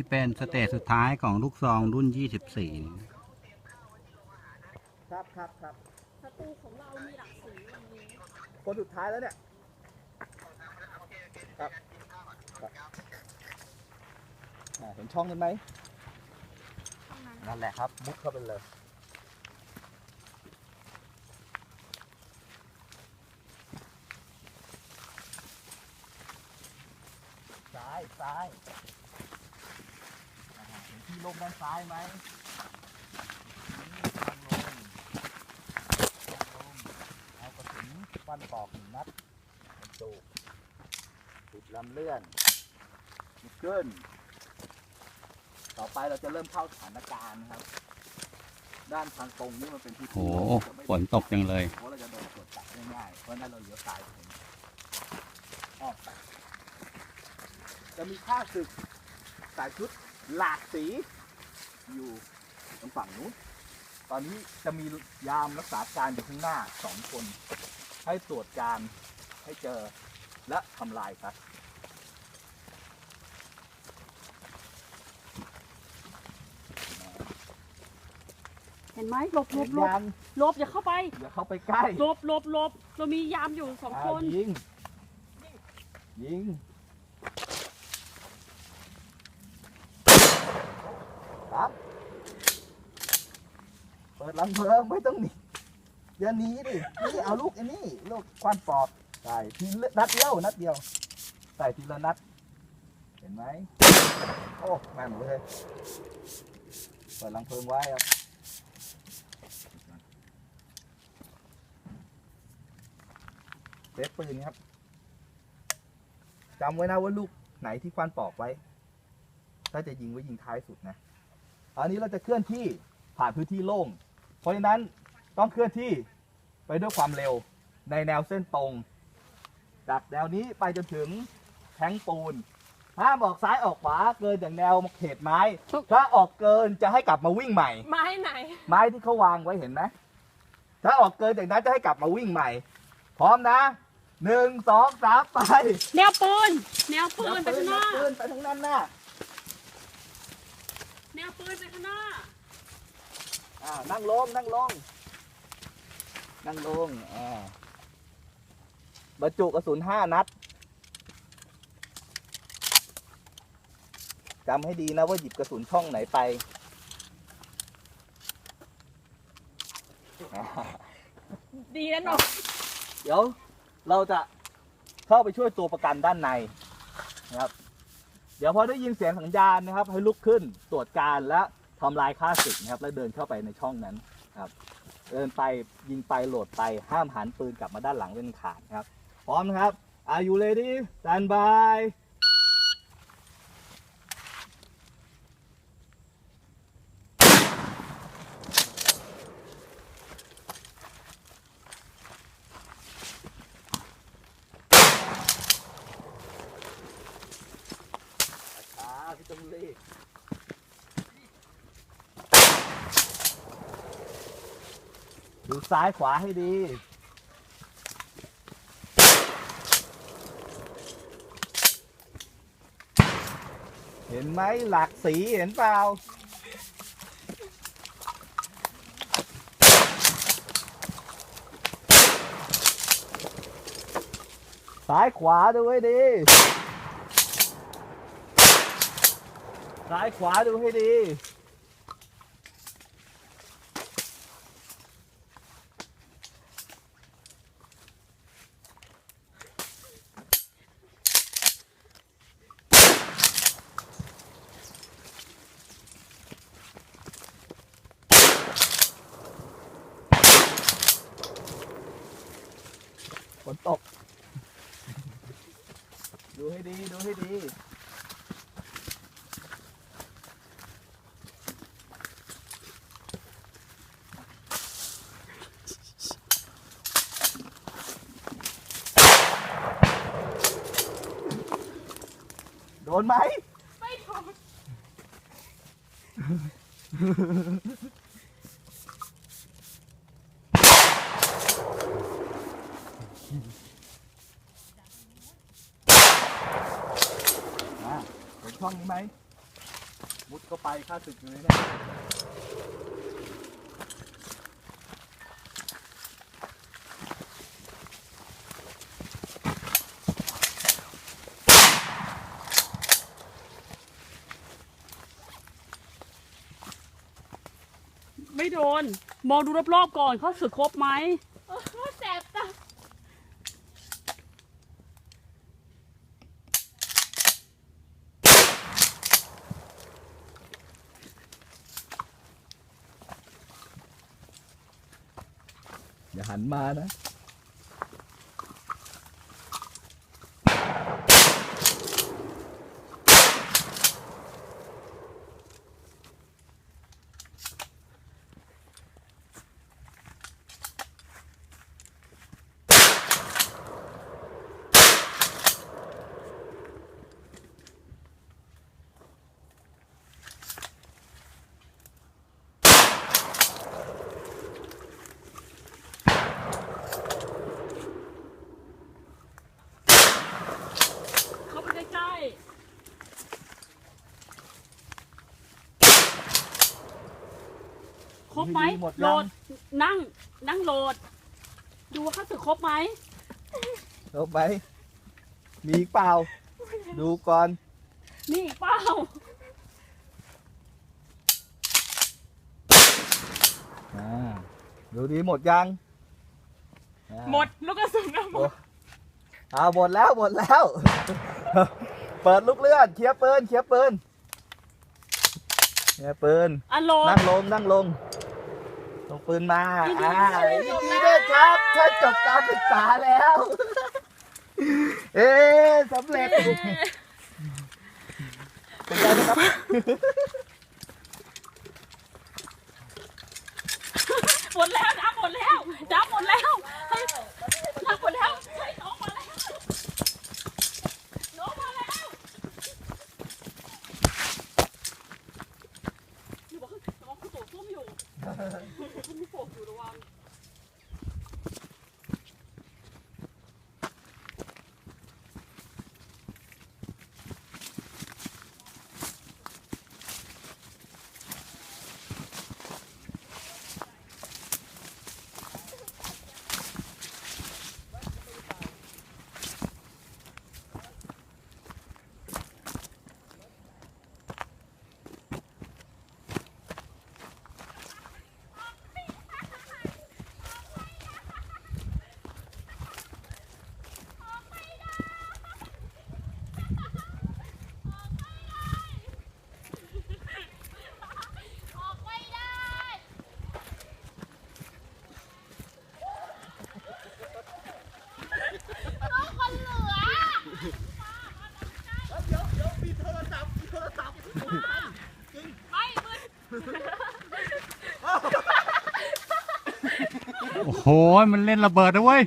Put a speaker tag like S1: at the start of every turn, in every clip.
S1: นี่เป็นสเตจสุดท้ายของลูกซองรุ่น 24
S2: ครับครับครับ
S3: ประตูของเรามีหลักสีวันนี้
S2: คนสุดท้ายแล้วเนี่ย ครับครับเห็นช่องนั้นไหม
S3: นั่น
S2: แหละครับ มุดเข้าไปเลยซ้ายซ้าย ลงด้านซ้ายไหมนี่ทางลงทางลงเอากระสุนฟันปอกหนึ่งนัดบรรจุติดลำเลื่อนลุกขึ้น ต่อไปเราจะเริ่มเข้าสถานการณ์นะครับ ด้านทางตรงนี่มันเป็นที่
S1: โอ้
S2: ที่
S1: โห
S2: จะไม่
S1: ฝนตกจังเลย
S2: เพราะเราจะโดนตรวจจับง่ายๆเพราะฉะนั้นเราเลี้ยวซ้ายไปเองออกไปจะมีข้าศึกสายชุด หลากสีอยู่ตรงฝั่งนู้นตอนนี้จะมียามรักษาการอยู่ข้างหน้าสองคน ให้ตรวจการให้เจอและทำลายครับ
S3: เห็นไหมหลบหลบหลบ
S2: ยัง
S3: หลบอย่าเข้าไป
S2: อย่าเข้าไปใกล้
S3: หลบหลบหลบเรามียามอยู่สอง
S2: อ่า
S3: คน
S2: ยิงยิง รับเปิดลำเพลิงไม่ต้องหนีอย่าหนีดินี่เอาลูกไอ้นี่ลูกควันปอบใส่ทีละนัดเดียวนัดเดียวใส่ทีละนัด เห็นไหมโอ้แม่นเลยเปิดลำเพลิงไว้ครับเซฟปืนครับจำไว้นะว่าลูกไหนที่ควันปอกไว้ ถ้าจะยิงไว้ยิงท้ายสุดนะ อันนี้เราจะเคลื่อนที่ผ่านพื้นที่โล่ง เพราะฉะนั้นต้องเคลื่อนที่ไปด้วยความเร็วในแนวเส้นตรง จากแนวนี้ไปจนถึงแท้งปูน ห้ามออกซ้ายออกขวาเกินจากแนวเขตไม้ ถ้าออกเกินจะให้กลับมาวิ่งใหม่
S3: ไม้ไหน
S2: ไม้ที่เขาวางไว้เห็นไหมถ้าออกเกินจากนั้นจะให้กลับมาวิ่งใหม่ พร้อมนะหนึ่งสองสามไป
S3: แนวปืนแนวปืนไปข้างหน้า
S2: ปืนไปทางนั้นน่ะ
S3: แนวปืนไปข้างหน้า
S2: อ่านั่งลงนั่งลง นั่งลงอ่าบรรจุกระสุนห้านัดจำให้ดีนะว่าหยิบกระสุนช่องไหนไป
S3: ดีนะหนก
S2: เดี๋ยวเราจะเข้าไปช่วยตัวประกันด้านในนะครับ เดี๋ยวพอได้ยินเสียงสัญญาณนะครับ ให้ลุกขึ้นตรวจการและทำลายค่าศึกนะครับ แล้วเดินเข้าไปในช่องนั้นครับเดินไปยิงไปโหลดไปห้ามหันปืนกลับมาด้านหลังเป็นขาดนครับ พร้อมนะครับ Are you ready stand by ช้าพี่ต้องรีบ ดูซ้ายขวาให้ดี เห็นไหมหลากสีเห็นเปล่า ซ้ายขวาดูให้ดี ซ้ายขวาดูให้ดี ฝนตก ดูให้ดี ดูให้ดีโดนไหม
S3: ไม่โดน
S2: อ่าเห็นช่องนี้ไหมมุดเข้าไปค่าศึกอยู่เลยเนี่ย
S3: ไม่โดน มองดูรอบๆก่อนเขาสึกครบไหมแสบตา
S2: อย่าหันมานะ
S3: รบไหม
S2: หมดยัง
S3: โหลดนั่งนั่งโหลด ดูว่าเขาสึกครบไหม
S2: ลบไป มีอีกเปล่า ดูก่อน
S3: นี่อีกเปล่า
S2: อ่า ดูดีหมดยังอ่า
S3: หมดลูกกระสุนนะหมด
S2: อ่าหมดแล้วหมดแล้ว เปิดลูกเลื่อนเคลียร์ปืนเคลียร์ปืนเคลียร์ปืน
S3: อะโหลด
S2: นั่งลงนั่งลง ลงปืนมา
S3: ยินดี
S2: อ่า
S3: ด้วย
S2: ยินดีด้วยครับท่านจบการศึกษาแล้ว เอ๊ะสำเร็จเป็นไงนะครับ
S3: หมดแล้วน้ำหมดแล้วน้ำหมดแล้วเฮ้ยน้ำหมดแล้วเฮ้ยน้องมาแล้วน้องมาแล้วอยู่บอกน้องคือตัวส้ม อยู่เข ยู่ระวัง
S1: โอ้ยมันเล่นระเบิดนะเว้ย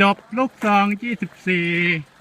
S1: จบลูกซอง 24